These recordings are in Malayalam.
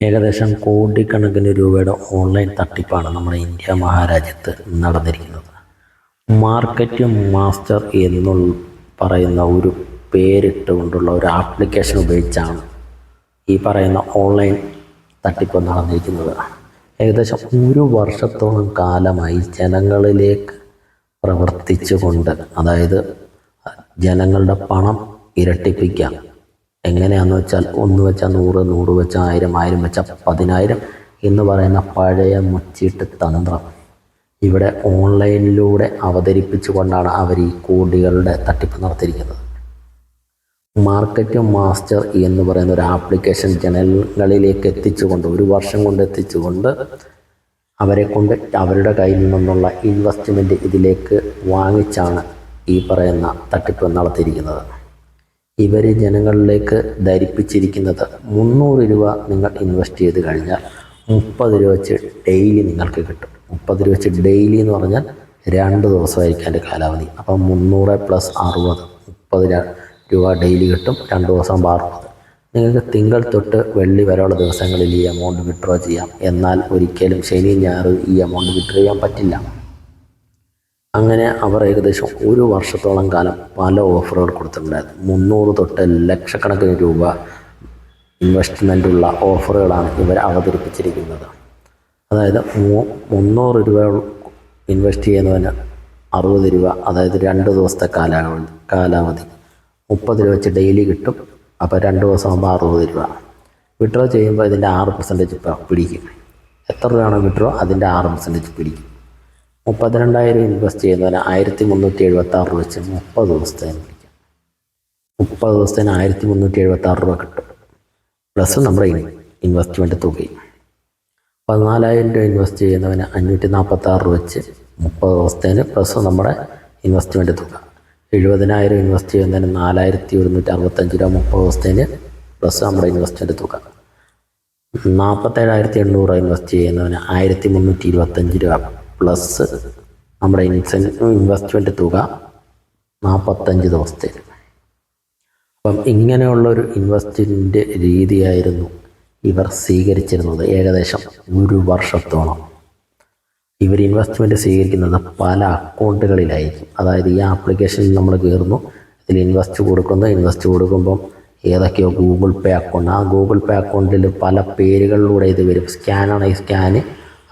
ഏകദേശം കോടിക്കണക്കിന് രൂപയുടെ ഓൺലൈൻ തട്ടിപ്പാണ് നമ്മുടെ ഇന്ത്യ മഹാരാജ്യത്ത് നടന്നിരിക്കുന്നത്. മാർക്കറ്റ് മാസ്റ്റർ എന്നുള്ള പറയുന്ന ഒരു പേരിട്ടുകൊണ്ടുള്ള ഒരു ആപ്ലിക്കേഷൻ ഉപയോഗിച്ചാണ് ഈ പറയുന്ന ഓൺലൈൻ തട്ടിപ്പ് നടന്നിരിക്കുന്നത്. ഏകദേശം ഒരു വർഷത്തോളം കാലമായി ജനങ്ങളിലേക്ക് പ്രവർത്തിച്ചുകൊണ്ട് അതായത് ജനങ്ങളുടെ പണം ഇരട്ടിപ്പിക്കാം എങ്ങനെയാന്ന് വെച്ചാൽ ഒന്ന് വെച്ചാൽ നൂറ് നൂറ് വെച്ചാൽ ആയിരം ആയിരം വെച്ചാൽ പതിനായിരം എന്ന് പറയുന്ന പഴയ മുച്ചിട്ട് തന്ത്രം. ഇവിടെ ഓൺലൈനിലൂടെ അവതരിപ്പിച്ചുകൊണ്ടാണ് അവർ ഈ കോടികളുടെ തട്ടിപ്പ് നടത്തിയിരിക്കുന്നത്. മാർക്കറ്റ് മാസ്റ്റർ എന്ന് പറയുന്ന ഒരു ആപ്ലിക്കേഷൻ ജനങ്ങളിലേക്ക് എത്തിച്ചുകൊണ്ട് ഒരു വർഷം കൊണ്ട് എത്തിച്ചുകൊണ്ട് അവരെ കൊണ്ട് അവരുടെ കയ്യിൽ നിന്നുള്ള ഇൻവെസ്റ്റ്മെന്റ് ഇതിലേക്ക് വാങ്ങിച്ചാണ് ഈ പറയുന്ന തട്ടിപ്പ് നടത്തിയിരിക്കുന്നത്. ഇവർ ജനങ്ങളിലേക്ക് ധരിപ്പിച്ചിരിക്കുന്നത് മുന്നൂറ് രൂപ നിങ്ങൾ ഇൻവെസ്റ്റ് ചെയ്ത് കഴിഞ്ഞാൽ മുപ്പത് രൂപ വെച്ച് ഡെയിലി നിങ്ങൾക്ക് കിട്ടും. മുപ്പത് രൂപ വെച്ച് ഡെയിലി എന്ന് പറഞ്ഞാൽ രണ്ട് ദിവസമായിരിക്കും അതിന്റെ കാലാവധി. അപ്പം മുന്നൂറ് പ്ലസ് അറുപത് മുപ്പത് രൂപ ഡെയിലി കിട്ടും രണ്ട് ദിവസം അറുപത് നിങ്ങൾക്ക് തിങ്കൾ തൊട്ട് വെള്ളി വരെയുള്ള ദിവസങ്ങളിൽ ഈ എമൗണ്ട് വിഡ്രോ ചെയ്യാം. എന്നാൽ ഒരിക്കലും ശനി ഞായർ ഈ എമൗണ്ട് വിഡ്രോ ചെയ്യാൻ പറ്റില്ല. അങ്ങനെ അവർ ഏകദേശം ഒരു വർഷത്തോളം കാലം പല ഓഫറുകൾ കൊടുത്തിട്ടുണ്ടായിരുന്നു. മുന്നൂറ് തൊട്ട് ലക്ഷക്കണക്കിന് രൂപ ഇൻവെസ്റ്റ്മെന്റുള്ള ഓഫറുകളാണ് ഇവർ അവതരിപ്പിച്ചിരിക്കുന്നത്. അതായത് മു- മുന്നൂറ് രൂപ ഇൻവെസ്റ്റ് ചെയ്യുന്നതിന് അറുപത് രൂപ അതായത് രണ്ട് ദിവസത്തെ കാലാവധി കാലാവധി. മുപ്പത് രൂപ വെച്ച് ഡെയിലി കിട്ടും. അപ്പോൾ രണ്ട് ദിവസം ആകുമ്പോൾ അറുപത് രൂപ. വിഡ്രോ ചെയ്യുമ്പോൾ ഇതിന്റെ ആറ് പെർസെന്റേജ് പിടിക്കും. എത്ര രൂപയാണോ വിഡ്രോ അതിന്റെ ആറ് പെർസെന്റേജ് പിടിക്കും. മുപ്പത്തിരണ്ടായിരം ഇൻവെസ്റ്റ് ചെയ്യുന്നതിന് ആയിരത്തി മുന്നൂറ്റി എഴുപത്തി ആറ് രൂപ വെച്ച് മുപ്പത് ദിവസത്തേന് വിളിക്കാം മുപ്പത് ദിവസത്തേന് ആയിരത്തി മുന്നൂറ്റി എഴുപത്തി ആറ് രൂപ കിട്ടും. പ്ലസ് നമ്മുടെ ഇൻവെസ്റ്റ്മെന്റ് തുകയും. പതിനാലായിരം രൂപ ഇൻവെസ്റ്റ് ചെയ്യുന്നവന് അഞ്ഞൂറ്റി നാൽപ്പത്തി ആറ് രൂപ വെച്ച് മുപ്പത് ദിവസത്തേന് പ്ലസ് നമ്മുടെ ഇൻവെസ്റ്റ്മെന്റ് തുക. എഴുപതിനായിരം ഇൻവെസ്റ്റ് ചെയ്യുന്നതിന് നാലായിരത്തി ഒരുന്നൂറ്റി അറുപത്തഞ്ച് രൂപ മുപ്പത് ദിവസത്തേന് പ്ലസ് നമ്മുടെ ഇൻവെസ്റ്റ്മെന്റ് തുക. നാൽപ്പത്തേഴായിരത്തി എണ്ണൂറ് ഇൻവെസ്റ്റ് ചെയ്യുന്നതിന് ആയിരത്തി മുന്നൂറ്റി ഇരുപത്തഞ്ച് രൂപ പ്ലസ് നമ്മുടെ ഇൻസെൻ ഇൻവെസ്റ്റ്മെന്റ് തുക നാൽപ്പത്തഞ്ച് ദിവസത്തേക്ക് അപ്പം ഇങ്ങനെയുള്ളൊരു ഇൻവെസ്റ്റ്മെന്റ് രീതിയായിരുന്നു ഇവർ സ്വീകരിച്ചിരുന്നത് ഏകദേശം ഒരു വർഷത്തോളം. ഇവർ ഇൻവെസ്റ്റ്മെന്റ് സ്വീകരിക്കുന്നത് പല അക്കൗണ്ടുകളിലായിരിക്കും. അതായത് ഈ ആപ്ലിക്കേഷനിൽ നമ്മൾ കയറുന്നു ഇതിൽ ഇൻവെസ്റ്റ് കൊടുക്കുന്നു ഇൻവെസ്റ്റ് കൊടുക്കുമ്പം ഏതൊക്കെയോ ഗൂഗിൾ പേ അക്കൗണ്ട് ആ ഗൂഗിൾ പേ അക്കൗണ്ടിൽ പല പേരുകളിലൂടെ ഇത് വരും. സ്കാനാണ് ഈ സ്കാന്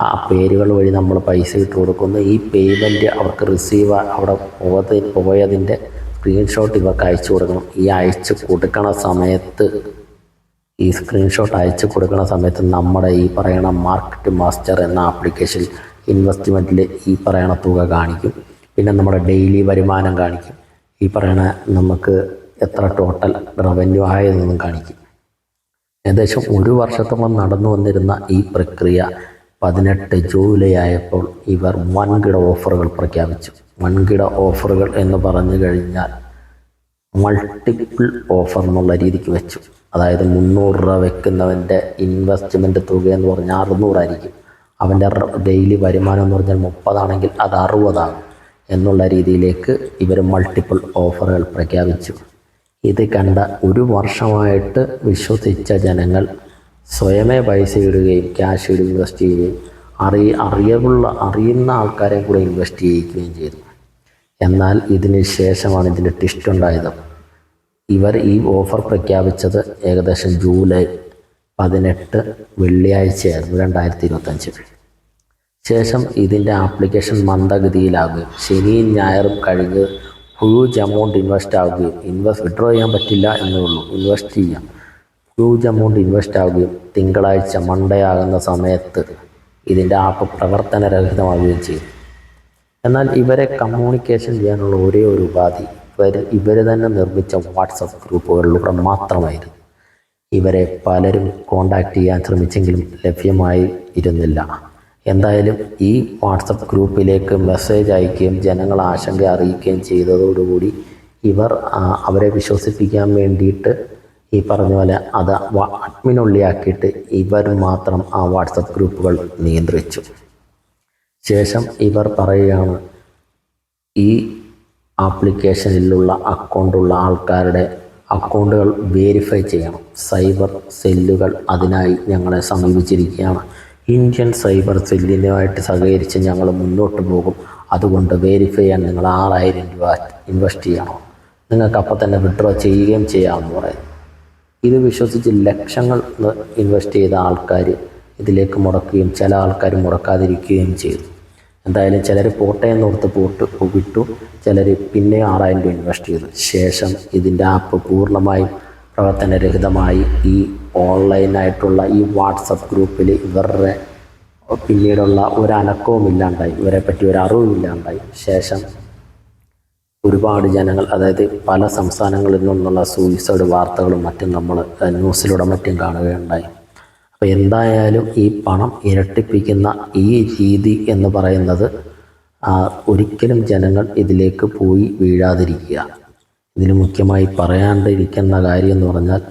ആ പേരുകൾ വഴി നമ്മൾ പൈസ ഇട്ട് കൊടുക്കുന്നു. ഈ പേയ്മെന്റ് അവർക്ക് റിസീവ് അവിടെ പോയത് പോയതിന്റെ സ്ക്രീൻഷോട്ട് ഇവർക്ക് അയച്ചു കൊടുക്കണം. ഈ അയച്ചു കൊടുക്കണ സമയത്ത് ഈ സ്ക്രീൻഷോട്ട് അയച്ചു കൊടുക്കുന്ന സമയത്ത് നമ്മുടെ ഈ പറയണ മാർക്കറ്റ് മാസ്റ്റർ എന്ന ആപ്ലിക്കേഷൻ ഇൻവെസ്റ്റ്മെന്റിൽ ഈ പറയണ തുക കാണിക്കും. പിന്നെ നമ്മുടെ ഡെയിലി വരുമാനം കാണിക്കും. ഈ പറയണ നമുക്ക് എത്ര ടോട്ടൽ റവന്യൂ ആയതെന്നും കാണിക്കും. ഏകദേശം ഒരു വർഷത്തോളം നടന്നു വന്നിരുന്ന ഈ പ്രക്രിയ പതിനെട്ട് ജൂലൈ ആയപ്പോൾ ഇവർ വൻകിട ഓഫറുകൾ പ്രഖ്യാപിച്ചു. വൻകിട ഓഫറുകൾ എന്ന് പറഞ്ഞു കഴിഞ്ഞാൽ മൾട്ടിപ്പിൾ ഓഫർ എന്നുള്ള രീതിക്ക് വെച്ചു. അതായത് മുന്നൂറ് രൂപ വെക്കുന്നവന്റെ ഇൻവെസ്റ്റ്മെന്റ് തുക എന്ന് പറഞ്ഞാൽ അറുന്നൂറായിരിക്കും അവന്റെ ഡെയിലി വരുമാനം എന്ന് പറഞ്ഞാൽ മുപ്പതാണെങ്കിൽ അത് അറുപതാണ് എന്നുള്ള രീതിയിലേക്ക് ഇവർ മൾട്ടിപ്പിൾ ഓഫറുകൾ പ്രഖ്യാപിച്ചു. ഇത് കണ്ട ഒരു വർഷമായിട്ട് വിശ്വസിച്ച ജനങ്ങൾ സ്വയമേ പൈസ ഇടുകയും ക്യാഷ് ഇടുകയും ഇൻവെസ്റ്റ് ചെയ്യുകയും അറി അറിയവുള്ള അറിയുന്ന ആൾക്കാരെ കൂടെ ഇൻവെസ്റ്റ് ചെയ്യിക്കുകയും ചെയ്തു. എന്നാൽ ഇതിന് ശേഷമാണ് ഇതിന്റെ ട്വിസ്റ്റ് ഉണ്ടായത്. ഇവർ ഈ ഓഫർ പ്രഖ്യാപിച്ചത് ഏകദേശം ജൂലൈ പതിനെട്ട് വെള്ളിയാഴ്ചയായിരുന്നു രണ്ടായിരത്തി ഇരുപത്തഞ്ച് ശേഷം ഇതിന്റെ ആപ്ലിക്കേഷൻ മന്ദഗതിയിലാകുകയും ശനിയും ഞായറും കഴിഞ്ഞ് ഹ്യൂജ് എമൗണ്ട് ഇൻവെസ്റ്റ് ആകുകയും ഇൻവെസ്റ്റ് വിഡ്രോ ചെയ്യാൻ പറ്റില്ല എന്നേ ഉള്ളൂ. ഇൻവെസ്റ്റ് ചെയ്യാം. ഹ്യൂജ് എമൗണ്ട് ഇൻവെസ്റ്റ് ആവുകയും തിങ്കളാഴ്ച മണ്ടയാകുന്ന സമയത്ത് ഇതിന്റെ ആപ്പ് പ്രവർത്തനരഹിതമാവുകയും ചെയ്യും. എന്നാൽ ഇവരെ കമ്മ്യൂണിക്കേഷൻ ചെയ്യാനുള്ള ഒരേ ഒരു ഉപാധി ഇവർ ഇവർ തന്നെ നിർമ്മിച്ച വാട്സപ്പ് ഗ്രൂപ്പുകളിലൂടെ മാത്രമായിരുന്നു. ഇവരെ പലരും കോണ്ടാക്ട് ചെയ്യാൻ ശ്രമിച്ചെങ്കിലും ലഭ്യമായി ഇരുന്നില്ല. എന്തായാലും ഈ വാട്സപ്പ് ഗ്രൂപ്പിലേക്ക് മെസ്സേജ് അയക്കുകയും ജനങ്ങൾ ആശങ്ക അറിയിക്കുകയും ചെയ്തതോടുകൂടി ഇവർ അവരെ വിശ്വസിപ്പിക്കാൻ വേണ്ടിയിട്ട് ഈ പറഞ്ഞ പോലെ അത് അഡ്മിനുള്ളിയാക്കിയിട്ട് ഇവർ മാത്രം ആ വാട്സപ്പ് ഗ്രൂപ്പുകൾ നിയന്ത്രിച്ചു. ശേഷം ഇവർ പറയുകയാണ് ഈ ആപ്ലിക്കേഷനിലുള്ള അക്കൗണ്ടുള്ള ആൾക്കാരുടെ അക്കൗണ്ടുകൾ വേരിഫൈ ചെയ്യണം. സൈബർ സെല്ലുകൾ അതിനായി ഞങ്ങളെ സമീപിച്ചിരിക്കുകയാണ്. ഇന്ത്യൻ സൈബർ സെല്ലിനുമായിട്ട് സഹകരിച്ച് ഞങ്ങൾ മുന്നോട്ട് പോകും. അതുകൊണ്ട് വേരിഫൈ ചെയ്യാൻ നിങ്ങൾ ആറായിരം രൂപ ഇൻവെസ്റ്റ് ചെയ്യണം. നിങ്ങൾക്ക് അപ്പം തന്നെ വിഡ്രോ ചെയ്യുകയും ചെയ്യാമെന്ന് പറയുന്നു. ഇത് വിശ്വസിച്ച് ലക്ഷങ്ങൾ ഇൻവെസ്റ്റ് ചെയ്ത ആൾക്കാർ ഇതിലേക്ക് മുടക്കുകയും ചില ആൾക്കാർ മുടക്കാതിരിക്കുകയും ചെയ്തു. എന്തായാലും ചിലർ പോട്ടെ എന്നോർത്ത് പോട്ട് വിട്ടു. ചിലർ പിന്നെ ആറായിരം രൂപ ഇൻവെസ്റ്റ് ചെയ്തു. ശേഷം ഇതിന്റെ ആപ്പ് പൂർണമായും പ്രവർത്തനരഹിതമായി ഈ ഓൺലൈനായിട്ടുള്ള ഈ വാട്സപ്പ് ഗ്രൂപ്പിൽ ഇവരുടെ പിന്നീടുള്ള ഒരു ഇല്ലാണ്ടായി ഇവരെ പറ്റി ഒരു അറിവും ഇല്ലാണ്ടായി ശേഷം ഒരുപാട് ജനങ്ങൾ അതായത് പല സംസ്ഥാനങ്ങളിൽ നിന്നുള്ള സൂയിസൈഡ് വാർത്തകളും മറ്റും നമ്മൾ ന്യൂസിലൂടെ മറ്റും കാണുകയുണ്ടായി. അപ്പോൾ എന്തായാലും ഈ പണം ഇരട്ടിപ്പിക്കുന്ന ഈ രീതി എന്ന് പറയുന്നത് ഒരിക്കലും ജനങ്ങൾ ഇതിലേക്ക് പോയി വീഴാതിരിക്കുക. ഇതിൽ മുഖ്യമായി പറയാണ്ടിരിക്കുന്ന കാര്യം എന്ന് പറഞ്ഞാൽ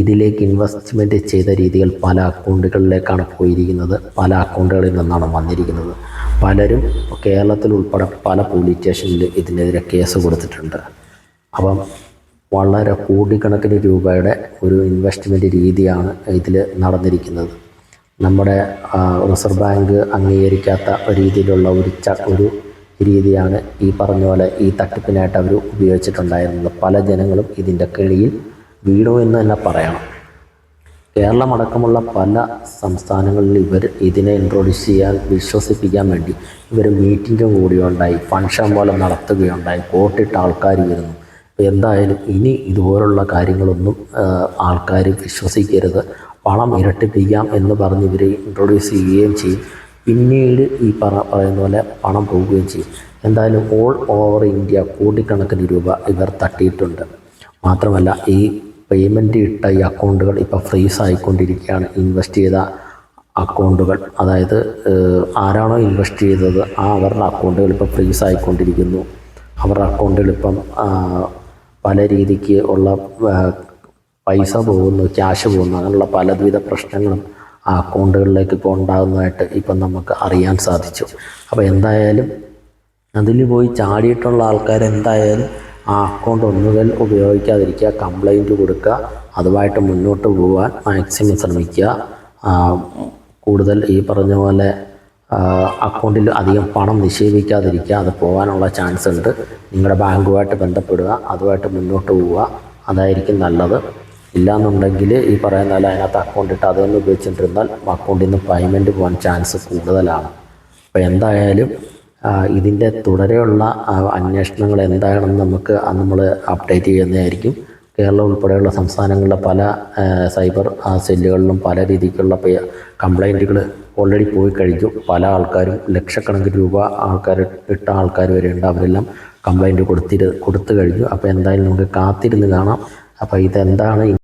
ഇതിലേക്ക് ഇൻവെസ്റ്റ്മെന്റ് ചെയ്ത രീതികൾ പല അക്കൗണ്ടുകളിലേക്കാണ് പോയിരിക്കുന്നത്. പല അക്കൗണ്ടുകളിൽ നിന്നാണ് വന്നിരിക്കുന്നത്. പലരും കേരളത്തിൽ ഉൾപ്പെടെ പല പോലീസ് സ്റ്റേഷനിൽ ഇതിനെതിരെ കേസ് കൊടുത്തിട്ടുണ്ട്. അപ്പം വളരെ കോടിക്കണക്കിന് രൂപയുടെ ഒരു ഇൻവെസ്റ്റ്മെന്റ് രീതിയാണ് ഇതിൽ നടന്നിരിക്കുന്നത്. നമ്മുടെ റിസർവ് ബാങ്ക് അംഗീകരിക്കാത്ത രീതിയിലുള്ള ഒരു ച ഒരു രീതിയാണ് ഈ പറഞ്ഞ പോലെ ഈ തട്ടിപ്പിനായിട്ട് അവർ ഉപയോഗിച്ചിട്ടുണ്ടായിരുന്നത്. പല ജനങ്ങളും ഇതിന്റെ കിഴിയിൽ വീണു എന്ന് തന്നെ പറയണം. കേരളമടക്കമുള്ള പല സംസ്ഥാനങ്ങളിൽ ഇവർ ഇതിനെ ഇൻട്രൊഡ്യൂസ് ചെയ്യാൻ വിശ്വസിപ്പിക്കാൻ വേണ്ടി ഇവർ മീറ്റിങ്ങും കൂടിയുണ്ടായി ഫംഗ്ഷൻ പോലെ നടത്തുകയുണ്ടായി കോട്ടിട്ട് ആൾക്കാർ വരുന്നു അപ്പോൾ എന്തായാലും ഇനി ഇതുപോലുള്ള കാര്യങ്ങളൊന്നും ആൾക്കാർ വിശ്വസിക്കരുത്. പണം ഇരട്ടിപ്പിക്കാം എന്ന് പറഞ്ഞ് ഇവർ ഇൻട്രൊഡ്യൂസ് ചെയ്യുകയും ചെയ്യും. പിന്നീട് ഈ പറ പറയുന്ന പോലെ പണം പോവുകയും ചെയ്യും. എന്തായാലും ഓൾ ഓവർ ഇന്ത്യ കോടിക്കണക്കിന് രൂപ ഇവർ തട്ടിയിട്ടുണ്ട്. മാത്രമല്ല ഈ പേയ്മെന്റ് ഇട്ട ഈ അക്കൗണ്ടുകൾ ഇപ്പോൾ ഫ്രീസ് ആയിക്കൊണ്ടിരിക്കുകയാണ്. ഇൻവെസ്റ്റ് ചെയ്ത അക്കൗണ്ടുകൾ അതായത് ആരാണോ ഇൻവെസ്റ്റ് ചെയ്തത് ആ അവരുടെ അക്കൗണ്ടുകൾ ഇപ്പോൾ ഫ്രീസ് ആയിക്കൊണ്ടിരിക്കുന്നു. അവരുടെ അക്കൗണ്ടുകൾ ഇപ്പം പല രീതിക്ക് ഉള്ള പൈസ പോകുന്നു ക്യാഷ് പോകുന്നു. അങ്ങനെയുള്ള പലവിധ പ്രശ്നങ്ങളും ആ അക്കൗണ്ടുകളിലേക്ക് ഇപ്പോൾ ഉണ്ടാകുന്നതായിട്ട് ഇപ്പം നമുക്ക് അറിയാൻ സാധിച്ചു. അപ്പോൾ എന്തായാലും അതിൽ പോയി ചാടിയിട്ടുള്ള ആൾക്കാർ എന്തായാലും ആ അക്കൗണ്ട് ഒന്നുകിൽ ഉപയോഗിക്കാതിരിക്കുക കംപ്ലൈന്റ് കൊടുക്കുക അതുമായിട്ട് മുന്നോട്ട് പോകാൻ മാക്സിമം ശ്രമിക്കുക. കൂടുതൽ ഈ പറഞ്ഞ പോലെ അക്കൗണ്ടിൽ അധികം പണം നിക്ഷേപിക്കാതിരിക്കുക അത് പോകാനുള്ള ചാൻസ് ഉണ്ട്. നിങ്ങളുടെ ബാങ്കുമായിട്ട് ബന്ധപ്പെടുക അതുമായിട്ട് മുന്നോട്ട് പോവുക അതായിരിക്കും നല്ലത്. ഇല്ലാന്നുണ്ടെങ്കിൽ ഈ പറയുന്ന പോലെ അതിനകത്ത് അക്കൗണ്ട് ഇട്ട് അതൊന്നും തന്നെ ഉപയോഗിച്ചിട്ടിരുന്നാൽ അക്കൗണ്ടിൽ നിന്ന് പേയ്മെന്റ് പോകാൻ ചാൻസ് കൂടുതലാണ്. അപ്പോൾ എന്തായാലും ഇതിന്റെ തുടരെയുള്ള അന്വേഷണങ്ങൾ എന്താണെന്ന് നമുക്ക് നമ്മൾ അപ്ഡേറ്റ് ചെയ്യുന്നതായിരിക്കും. കേരളം ഉൾപ്പെടെയുള്ള സംസ്ഥാനങ്ങളിലെ പല സൈബർ സെല്ലുകളിലും പല രീതിക്കുള്ള കംപ്ലൈന്റുകൾ ഓൾറെഡി പോയി കഴിഞ്ഞു. പല ആൾക്കാരും ലക്ഷക്കണക്കിന് രൂപ ആൾക്കാർ ഇട്ട ആൾക്കാർ വരെയുണ്ട്. അവരെല്ലാം കംപ്ലൈന്റ് കൊടുത്തിരു കൊടുത്തു കഴിഞ്ഞു. അപ്പോൾ എന്തായാലും നമുക്ക് കാത്തിരുന്ന് കാണാം. അപ്പോൾ ഇതെന്താണ്